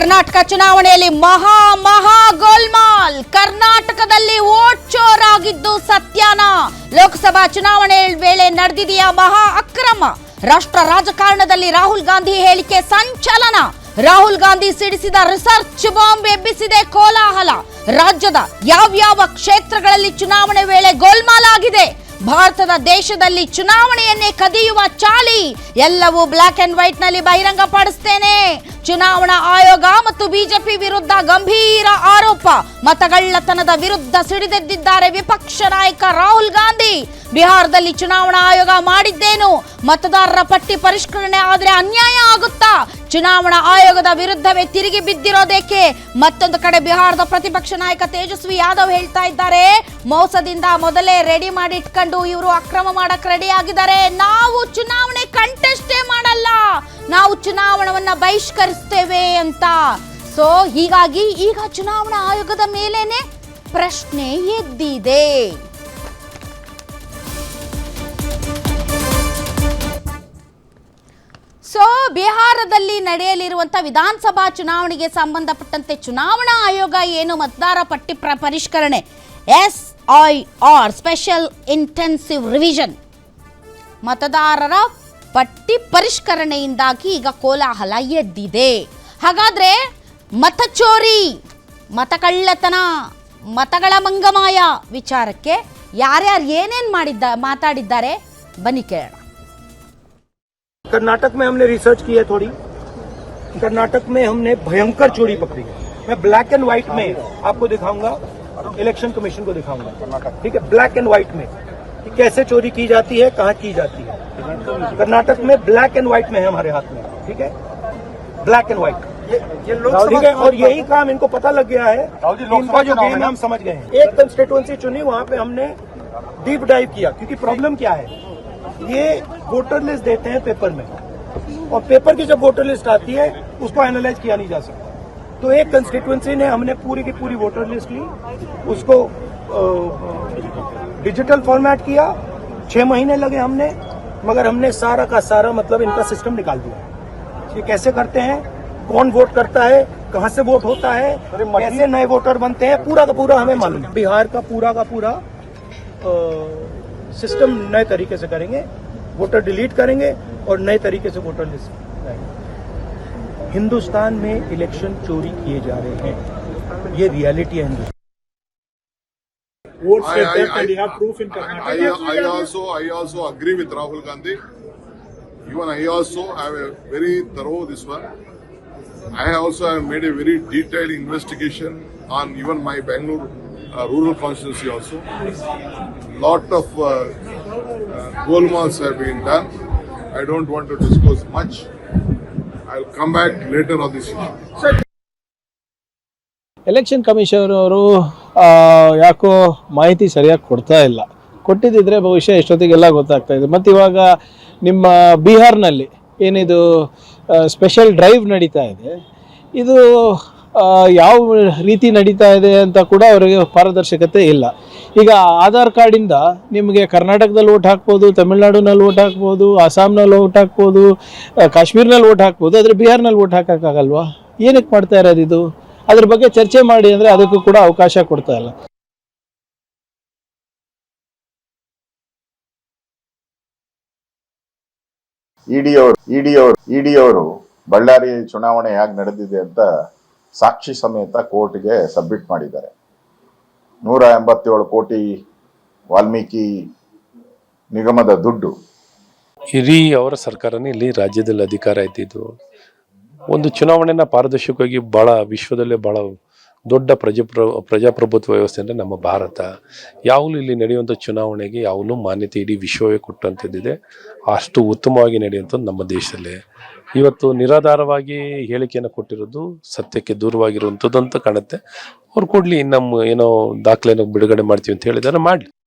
ಕರ್ನಾಟಕ ಚುನಾವಣೆಯಲ್ಲಿ ಮಹಾ ಮಹಾ ಗೋಲ್ಮಾಲ್. ಕರ್ನಾಟಕದಲ್ಲಿ ವೋಟ್ ಚೋರಾಗಿದ್ದು ಸತ್ಯಾನ. ಲೋಕಸಭಾ ಚುನಾವಣೆ ವೇಳೆ ನಡೆದಿದೆಯಾ ಮಹಾ ಅಕ್ರಮ? ರಾಷ್ಟ್ರ ರಾಜಕಾರಣದಲ್ಲಿ ರಾಹುಲ್ ಗಾಂಧಿ ಹೇಳಿಕೆ ಸಂಚಲನ. ರಾಹುಲ್ ಗಾಂಧಿ ಸಿಡಿಸಿದ ರಿಸರ್ಚ್ ಬಾಂಬ್ ಎಬ್ಬಿಸಿದೆ ಕೋಲಾಹಲ. ರಾಜ್ಯದ ಯಾವ್ಯಾವ ಕ್ಷೇತ್ರಗಳಲ್ಲಿ ಚುನಾವಣೆ ವೇಳೆ ಗೋಲ್ಮಾಲ್ ಆಗಿದೆ? ಭಾರತದ ದೇಶದಲ್ಲಿ ಚುನಾವಣೆಯನ್ನೇ ಕದಿಯುವ ಚಾಲಿ ಎಲ್ಲವೂ ಬ್ಲಾಕ್ ಅಂಡ್ ವೈಟ್ನಲ್ಲಿ ಬಹಿರಂಗ ಪಡಿಸ್ತೇನೆ. ಚುನಾವಣಾ ಆಯೋಗ ಮತ್ತು ಬಿಜೆಪಿ ವಿರುದ್ಧ ಗಂಭೀರ ಆರೋಪ. ಮತಗಳ್ಳತನದ ವಿರುದ್ಧ ಸಿಡಿದೆದ್ದಿದ್ದಾರೆ ವಿಪಕ್ಷ ನಾಯಕ ರಾಹುಲ್ ಗಾಂಧಿ. ಬಿಹಾರದಲ್ಲಿ ಚುನಾವಣಾ ಆಯೋಗ ಮಾಡಿದ್ದೇನು? ಮತದಾರರ ಪಟ್ಟಿ ಪರಿಷ್ಕರಣೆ ಆದರೆ ಅನ್ಯಾಯ ಆಗುತ್ತಾ? ಚುನಾವಣಾ ಆಯೋಗದ ವಿರುದ್ಧವೇ ತಿರುಗಿ ಬಿದ್ದಿರೋದೇಕೆ? ಮತ್ತೊಂದು ಕಡೆ ಬಿಹಾರದ ಪ್ರತಿಪಕ್ಷ ನಾಯಕ ತೇಜಸ್ವಿ ಯಾದವ್ ಹೇಳ್ತಾ ಇದ್ದಾರೆ, ಮೋಸದಿಂದ ಮೊದಲೇ ರೆಡಿ ಮಾಡಿ ಇಟ್ಕೊಂಡು ಇವರು ಅಕ್ರಮ ಮಾಡಕ್ ರೆಡಿ ಆಗಿದ್ದಾರೆ. ನಾವು ಚುನಾವಣೆ ಕಂಟೆಸ್ಟೇ ಮಾಡಲ್ಲ, ನಾವು ಚುನಾವಣವನ್ನ ಬಹಿಷ್ಕರಿಸ್ತೇವೆ ಅಂತ. ಸೊ ಹೀಗಾಗಿ ಈಗ ಚುನಾವಣಾ ಆಯೋಗದ ಮೇಲೇನೆ ಪ್ರಶ್ನೆ ಎದ್ದಿದೆ. ಬಿಹಾರದಲ್ಲಿ ನಡೆಯಲಿರುವಂತಹ ವಿಧಾನಸಭಾ ಚುನಾವಣೆಗೆ ಸಂಬಂಧಪಟ್ಟಂತೆ ಚುನಾವಣಾ ಆಯೋಗ ಏನು ಮತದಾರ ಪಟ್ಟಿ ಪ್ರ ಪರಿಷ್ಕರಣೆ, S I R, special intensive revision. ಮತದಾರರ ಪಟ್ಟಿ ಪರಿಷ್ಕರಣೆಯಿಂದಾಗಿ ಈಗ ಕೋಲಾಹಲ ಎದ್ದಿದೆ. ಹಾಗಾದ್ರೆ ಮತಚೋರಿ ಮತಕಳ್ಳತನ ಮತಗಳ ಮಂಗಮಾಯ ವಿಚಾರಕ್ಕೆ ಯಾರ್ಯಾರು ಏನೇನು ಮಾಡಿದ್ದ ಮಾತಾಡಿದ್ದಾರೆ, ಬನ್ನಿ ಕೇಳೋಣ. कर्नाटक में हमने रिसर्च की है थोड़ी। कर्नाटक में हमने भयंकर चोरी पकड़ी है। मैं ब्लैक एंड व्हाइट में आपको दिखाऊँगा इलेक्शन कमीशन को दिखाऊँगा। ठीक है? ब्लैक एंड व्हाइट में कि कैसे चोरी की जाती है कहाँ की जाती है। कर्नाटक में ब्लैक एंड व्हाइट में है हमारे हाथ में। ठीक है? ब्लैक एंड व्हाइट ठीक है और यही काम इनको पता लग गया है इनका जो गेम हम समझ गए हैं। एक कंस्टिट्युएंसी चुनी वहाँ पे हमने डीप डाइव किया क्योंकि प्रॉब्लम क्या है? ये वोटर लिस्ट देते हैं पेपर में। और पेपर की जब वोटर लिस्ट आती है उसको एनालाइज किया नहीं जा सकता। तो एक कंस्टिट्युएंसी ने हमने पूरी की पूरी वोटर लिस्ट ली उसको डिजिटल फॉर्मेट किया छह महीने लगे हमने मगर हमने सारा का सारा मतलब इनका सिस्टम निकाल दिया। ये कैसे करते हैं? कौन वोट करता है? कहाँ से वोट होता है? कैसे नए वोटर बनते हैं? पूरा का पूरा हमें मालूम बिहार का पूरा का पूरा अ, सिस्टम नए तरीके से करेंगे वोटर डिलीट करेंगे और नए तरीके से वोटर लिस्ट लाएँगे हिंदुस्तान में इलेक्शन चोरी किए जा रहे हैं ये रियलिटी है Hindustan votes get that and you have proof in Karnataka. I, I also I also agree with Rahul Gandhi. Even I also have a very thorough this one. I also have made a very detailed investigation on even my Bangalore uh, rural constituency also. Lot of uh, uh, goalmalls have been done. I don't want to disclose much. I'll come back later on this issue. Election commission ಅವರು Yako ಯಾಕೋ ಮಾಹಿತಿ ಸರಿಯಾಗಿ ಕೊಡ್ತಾ ಇಲ್ಲ ಕೊಟ್ಟಿದ್ದಿದ್ರೆ ಬಹುಶಃ ಎಷ್ಟೊತ್ತಿಗೆಲ್ಲ ಗೊತ್ತಾಗ್ತಾ ಇದೆ ಮತ್ತು ಇವಾಗ ನಿಮ್ಮ ಬಿಹಾರ್ನಲ್ಲಿ ಏನಿದು ಸ್ಪೆಷಲ್ ಡ್ರೈವ್ ನಡೀತಾ ಇದೆ ಇದು ಯಾವ ರೀತಿ ನಡೀತಾ ಇದೆ ಅಂತ ಕೂಡ ಅವರಿಗೆ ಪಾರದರ್ಶಕತೆ ಇಲ್ಲ. ಈಗ ಆಧಾರ್ ಕಾರ್ಡಿಂದ ನಿಮಗೆ ಕರ್ನಾಟಕದಲ್ಲಿ ಓಟ್ ಹಾಕ್ಬೋದು, ತಮಿಳ್ನಾಡಿನಲ್ಲಿ ಓಟ್ ಹಾಕ್ಬೋದು, ಅಸ್ಸಾಂನಲ್ಲಿ ಓಟ್ ಹಾಕ್ಬೋದು ಕಾಶ್ಮೀರ್ನಲ್ಲಿ ಓಟ್ ಹಾಕ್ಬೋದು, ಆದರೆ ಬಿಹಾರ್ನಲ್ಲಿ ಓಟ್ ಹಾಕೋಕ್ಕಾಗಲ್ವಾ? ಏನಕ್ಕೆ ಮಾಡ್ತಾ ಇರೋದು ಇದು? ಅದ್ರ ಬಗ್ಗೆ ಚರ್ಚೆ ಮಾಡಿ ಅಂದರೆ ಅದಕ್ಕೂ ಕೂಡ ಅವಕಾಶ ಕೊಡ್ತಾ ಇಲ್ಲ. ಇಡಿಯವರು ಇಡಿಯವರು ಇಡಿಯವರು, ಬಳ್ಳಾರಿ ಚುನಾವಣೆ ಹೇಗೆ ನಡೆದಿದೆ ಅಂತ ಸಾಕ್ಷಿ ಸಮೇತ ಕೋರ್ಟ್ಗೆ ಸಬ್ಮಿಟ್ ಮಾಡಿದ್ದಾರೆ. ನೂರ ಎಂಬತ್ತೇಳು ಕೋಟಿ ವಾಲ್ಮೀಕಿ ನಿಗಮದ ದುಡ್ಡು. ಹಿರಿ ಅವರ ಸರ್ಕಾರನೇ ಇಲ್ಲಿ ರಾಜ್ಯದಲ್ಲಿ ಅಧಿಕಾರ ಇದ್ದಿದ್ದು ಒಂದು ಚುನಾವಣೆನ ಪಾರದರ್ಶಕವಾಗಿ ಭಾಳ ವಿಶ್ವದಲ್ಲೇ ಭಾಳ ದೊಡ್ಡ ಪ್ರಜಾಪ್ರ ಪ್ರಜಾಪ್ರಭುತ್ವ ವ್ಯವಸ್ಥೆ ಅಂದರೆ ನಮ್ಮ ಭಾರತ. ಯಾವಾಗಲೂ ಇಲ್ಲಿ ನಡೆಯುವಂಥ ಚುನಾವಣೆಗೆ ಯಾವಾಗಲೂ ಮಾನ್ಯತೆ ಇಡೀ ವಿಶ್ವವೇ ಕೊಟ್ಟಂಥದ್ದಿದೆ. ಅಷ್ಟು ಉತ್ತಮವಾಗಿ ನಡೆಯುವಂಥದ್ದು ನಮ್ಮ ದೇಶದಲ್ಲೇ. ಇವತ್ತು ನಿರಾಧಾರವಾಗಿ ಹೇಳಿಕೆಯನ್ನು ಕೊಟ್ಟಿರೋದು ಸತ್ಯಕ್ಕೆ ದೂರವಾಗಿರುವಂಥದ್ದು ಅಂತ ಕಾಣುತ್ತೆ. ಅವ್ರು ಕೊಡಲಿ ನಮ್ಮ ಏನೋ ದಾಖಲೆನ ಬಿಡುಗಡೆ ಮಾಡ್ತೀವಿ ಅಂತ ಹೇಳಿದಾರೆ ಮಾಡಲಿ.